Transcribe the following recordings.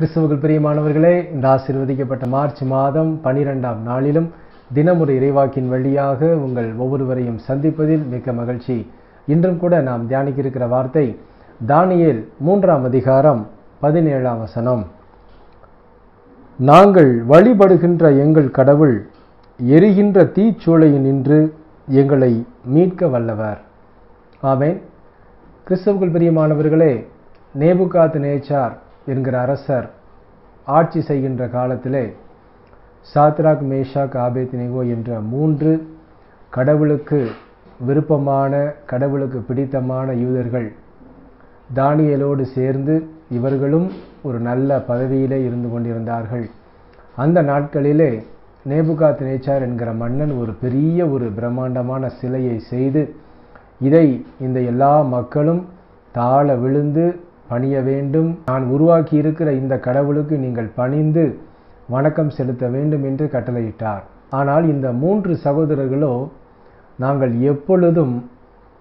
கிறிஸ்துவுக்குள் பிரியமானவர்களே இந்த ஆசீர்வதிக்கப்பட்ட மார்ச் மாதம் பனிரெண்டாம் நாளிலும் தினமுறை இறைவாக்கின் வழியாக உங்கள் ஒவ்வொருவரையும் சந்திப்பதில் மிக்க மகிழ்ச்சி. இன்றும் கூட நாம் தியானிக்க இருக்கிற வார்த்தை தானியல் மூன்றாம் அதிகாரம் பதினேழாம் வசனம். நாங்கள் வழிபடுகின்ற எங்கள் கடவுள் எரிகின்ற தீச்சூளையில் நின்று எங்களை மீட்க வல்லவர். ஆமேன். கிறிஸ்தவர்கள் பிரியமானவர்களே நேபுகாத் நேச்சார் என்கிற அரசர் ஆட்சி செய்கின்ற காலத்திலே சாத்ராக் மேஷாக் ஆபேத்னிகோ என்ற மூன்று கடவுளுக்கு விருப்பமான கடவுளுக்கு பிடித்தமான யூதர்கள் தானியலோடு சேர்ந்து இவர்களும் ஒரு நல்ல பதவியிலே இருந்து கொண்டிருந்தார்கள். அந்த நாட்களிலே நேபுகாத் நேச்சார் என்கிற மன்னன் ஒரு பெரிய ஒரு பிரம்மாண்டமான சிலையை செய்து இதை இந்த எல்லா மக்களும் தாழ விழுந்து பணிய வேண்டும். நான் உருவாக்கி இருக்கிற இந்த கடவுளுக்கு நீங்கள் பணிந்து வணக்கம் செலுத்த வேண்டும் என்று கட்டளையிட்டார். ஆனால் இந்த மூன்று சகோதரர்களோ நாங்கள் எப்பொழுதும்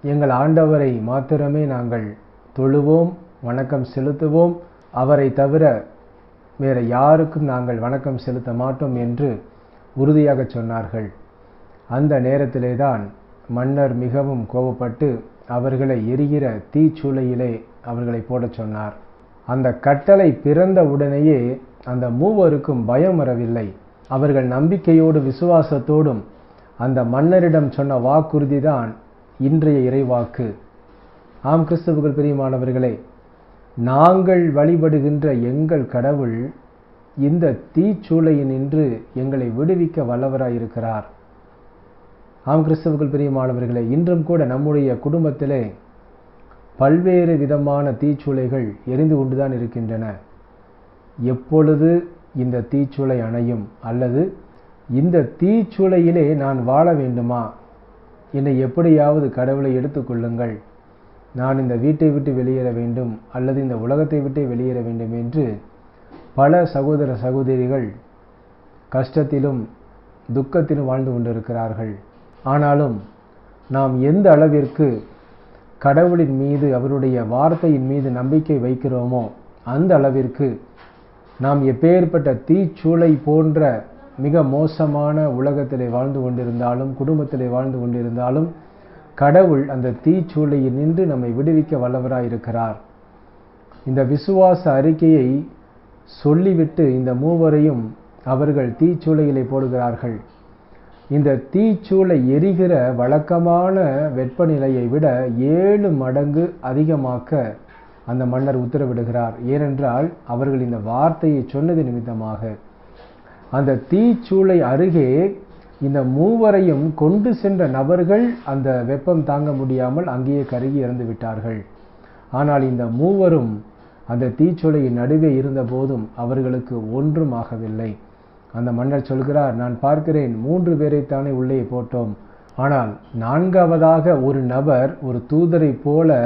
எங்கள் ஆண்டவரை மாத்திரமே நாங்கள் தொழுவோம் வணக்கம் செலுத்துவோம். அவரை தவிர வேறு யாருக்கும் நாங்கள் வணக்கம் செலுத்த மாட்டோம் என்று உறுதியாக சொன்னார்கள். அந்த நேரத்திலே தான் மன்னர் மிகவும் கோபப்பட்டு அவர்களை எரிகிற தீச்சூளையிலே அவர்களை போடச் சொன்னார். அந்த கட்டளை பிறந்த உடனேயே அந்த மூவருக்கும் பயம் வரவில்லை. அவர்கள் நம்பிக்கையோடு விசுவாசத்தோடும் அந்த மன்னரிடம் சொன்ன வாக்குறுதி தான் இன்றைய இறைவாக்கு. ஆம் கிறிஸ்துவுகள் பிரியமானவர்களே நாங்கள் வழிபடுகின்ற எங்கள் கடவுள் இந்த தீச்சூளையினின்று எங்களை விடுவிக்க வல்லவராயிருக்கிறார். ஆம் கிறிஸ்தவுக்குள் பிரியமானவர்களே இன்றும் கூட நம்முடைய குடும்பத்திலே பல்வேறு விதமான தீச்சுளைகள் எரிந்து கொண்டுதான் இருக்கின்றன. எப்பொழுது இந்த தீச்சுளை அணையும்? அல்லது இந்த தீச்சுளையிலே நான் வாழ வேண்டுமா? என்னை எப்படியாவது கடவுளை எடுத்துக்கொள்ளுங்கள் நான் இந்த வீட்டை விட்டு வெளியேற வேண்டும் அல்லது இந்த உலகத்தை விட்டு வெளியேற வேண்டும் என்று பல சகோதர சகோதரிகள் கஷ்டத்திலும் துக்கத்திலும் வாழ்ந்து கொண்டிருக்கிறார்கள். ஆனாலும் நாம் எந்த அளவிற்கு கடவுளின் மீது அவருடைய வார்த்தையின் மீது நம்பிக்கை வைக்கிறோமோ அந்த அளவிற்கு நாம் எப்பேற்பட்ட தீச்சூளை போன்ற மிக மோசமான உலகத்திலே வாழ்ந்து கொண்டிருந்தாலும் குடும்பத்திலே வாழ்ந்து கொண்டிருந்தாலும் கடவுள் அந்த தீச்சூளையில் நின்று நம்மை விடுவிக்க வல்லவராயிருக்கிறார். இந்த விசுவாச அறிக்கையை சொல்லிவிட்டு இந்த மூவரையும் அவர்கள் தீச்சூளையிலே போடுகிறார்கள். இந்த தீச்சூளை எரிகிற வழக்கமான வெப்பநிலையை விட ஏழு மடங்கு அதிகமாக்க அந்த மன்னர் உத்தரவிடுகிறார். ஏனென்றால் அவர்கள் இந்த வார்த்தையை சொன்னது நிமித்தமாக அந்த தீச்சூளை அருகே இந்த மூவரையும் கொண்டு சென்ற நபர்கள் அந்த வெப்பம் தாங்க முடியாமல் அங்கேயே கருகி இறந்து விட்டார்கள். ஆனால் இந்த மூவரும் அந்த தீச்சூளையின் நடுவே இருந்த போதும் அவர்களுக்கு ஒன்றும் ஆகவில்லை. அந்த மன்னர் சொல்கிறார் நான் பார்க்கிறேன் மூன்று பேரைத்தானே உள்ளே போட்டோம். ஆனால் நான்காவதாக ஒரு நபர் ஒரு தூதரை போல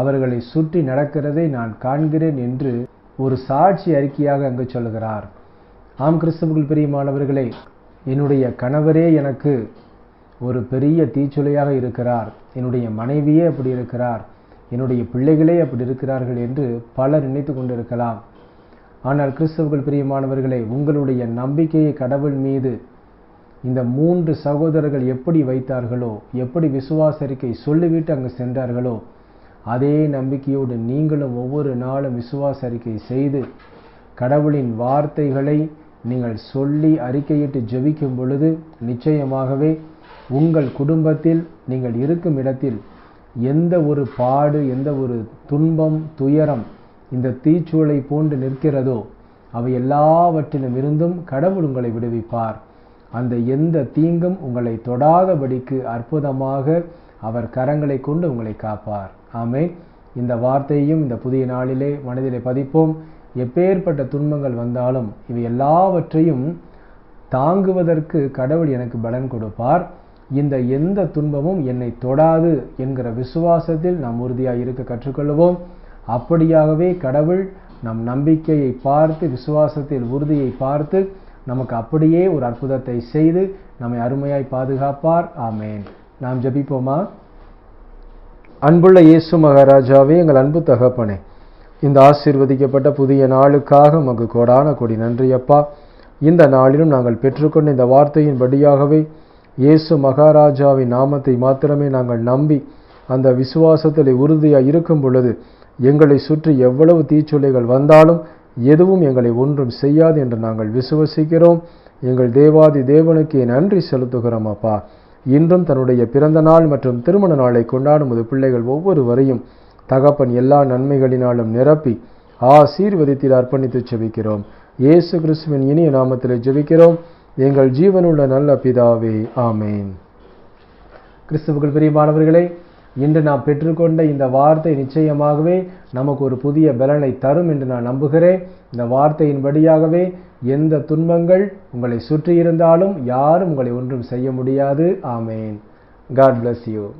அவர்களை சுற்றி நடக்கிறதை நான் காண்கிறேன் என்று ஒரு சாட்சி அறிக்கையாக அங்கு சொல்கிறார். ஆம் கிறிஸ்தவர்கள் பிரியமானவர்களே என்னுடைய கணவரே எனக்கு ஒரு பெரிய தீச்சுளையாக இருக்கிறார். என்னுடைய மனைவியே அப்படி இருக்கிறார். என்னுடைய பிள்ளைகளே அப்படி இருக்கிறார்கள் என்று பலர் நினைத்து கொண்டிருக்கலாம். ஆனால் கிறிஸ்தவர்கள் பிரியமானவர்களே உங்களுடைய நம்பிக்கையை கடவுள் மீது இந்த மூன்று சகோதரர்கள் எப்படி வைத்தார்களோ எப்படி விசுவாசரிக்கை சொல்லிவிட்டு அங்கு சென்றார்களோ அதே நம்பிக்கையோடு நீங்களும் ஒவ்வொரு நாளும் விசுவாசரிக்கை செய்து கடவுளின் வார்த்தைகளை நீங்கள் சொல்லி அறிக்கையிட்டு ஜெபிக்கும் பொழுது நிச்சயமாகவே உங்கள் குடும்பத்தில் நீங்கள் இருக்கும் இடத்தில் எந்த ஒரு பாடு எந்த ஒரு துன்பம் துயரம் இந்த தீச்சூளை போன்று நிற்கிறதோ அவை எல்லாவற்றிலும் இருந்தும் கடவுள் உங்களை விடுவிப்பார். அந்த எந்த தீங்கும் உங்களை தொடாதபடிக்கு அற்புதமாக அவர் கரங்களை கொண்டு உங்களை காப்பார். ஆமே இந்த வார்த்தையும் இந்த புதிய நாளிலே மனதிலே பதிப்போம். எப்பேற்பட்ட துன்பங்கள் வந்தாலும் இவை எல்லாவற்றையும் தாங்குவதற்கு கடவுள் எனக்கு பலன் கொடுப்பார். இந்த எந்த துன்பமும் என்னை தொடாது என்கிற விசுவாசத்தில் நாம் உறுதியாக இருக்க கற்றுக்கொள்வோம். அப்படியாகவே கடவுள் நம் நம்பிக்கையை பார்த்து விசுவாசத்தில் உறுதியை பார்த்து நமக்கு அப்படியே ஒரு அற்புதத்தை செய்து நம்மை அருமையாய் பாதுகாப்பார். ஆமேன். நாம் ஜபிப்போமா? அன்புள்ள இயேசு மகாராஜாவே எங்கள் அன்பு தகப்பனே இந்த ஆசீர்வதிக்கப்பட்ட புதிய நாளுக்காக உமக்கு கோடான கொடி நன்றி அப்பா. இந்த நாளிலும் நாங்கள் பெற்றுக்கொண்ட இந்த வார்த்தையின்படியாகவே இயேசு மகாராஜாவின் நாமத்தை மாத்திரமே நாங்கள் நம்பி அந்த விசுவாசத்தில் உறுதியாக இருக்கும் பொழுது எங்களை சுற்றி எவ்வளவு தீச்சொல்லைகள் வந்தாலும் எதுவும் எங்களை ஒன்றும் செய்யாது என்று நாங்கள் விசுவசிக்கிறோம். எங்கள் தேவாதி தேவனுக்கு நன்றி செலுத்துகிறோம் அப்பா. இன்றும் தன்னுடைய பிறந்த நாள் மற்றும் திருமண நாளை கொண்டாடும் போது பிள்ளைகள் ஒவ்வொருவரையும் தகப்பன் எல்லா நன்மைகளினாலும் நிரப்பி ஆசீர்வதித்தில் அர்ப்பணித்து ஜெபிக்கிறோம். இயேசு கிறிஸ்துவின் இனிய நாமத்தில் ஜெபிக்கிறோம். எங்கள் ஜீவனுள்ள நல்ல பிதாவே ஆமேன். கிறிஸ்துவுக்குள் பிரியமானவர்களே இன்று நாம் பெற்றுக்கொண்ட இந்த வார்த்தை நிச்சயமாகவே நமக்கு ஒரு புதிய பலனை தரும் என்று நான் நம்புகிறேன். இந்த வார்த்தையின் வழியாகவே எந்த துன்பங்கள் உங்களை சுற்றி இருந்தாலும் யாரும் உங்களை ஒன்றும் செய்ய முடியாது. ஆமேன். God bless you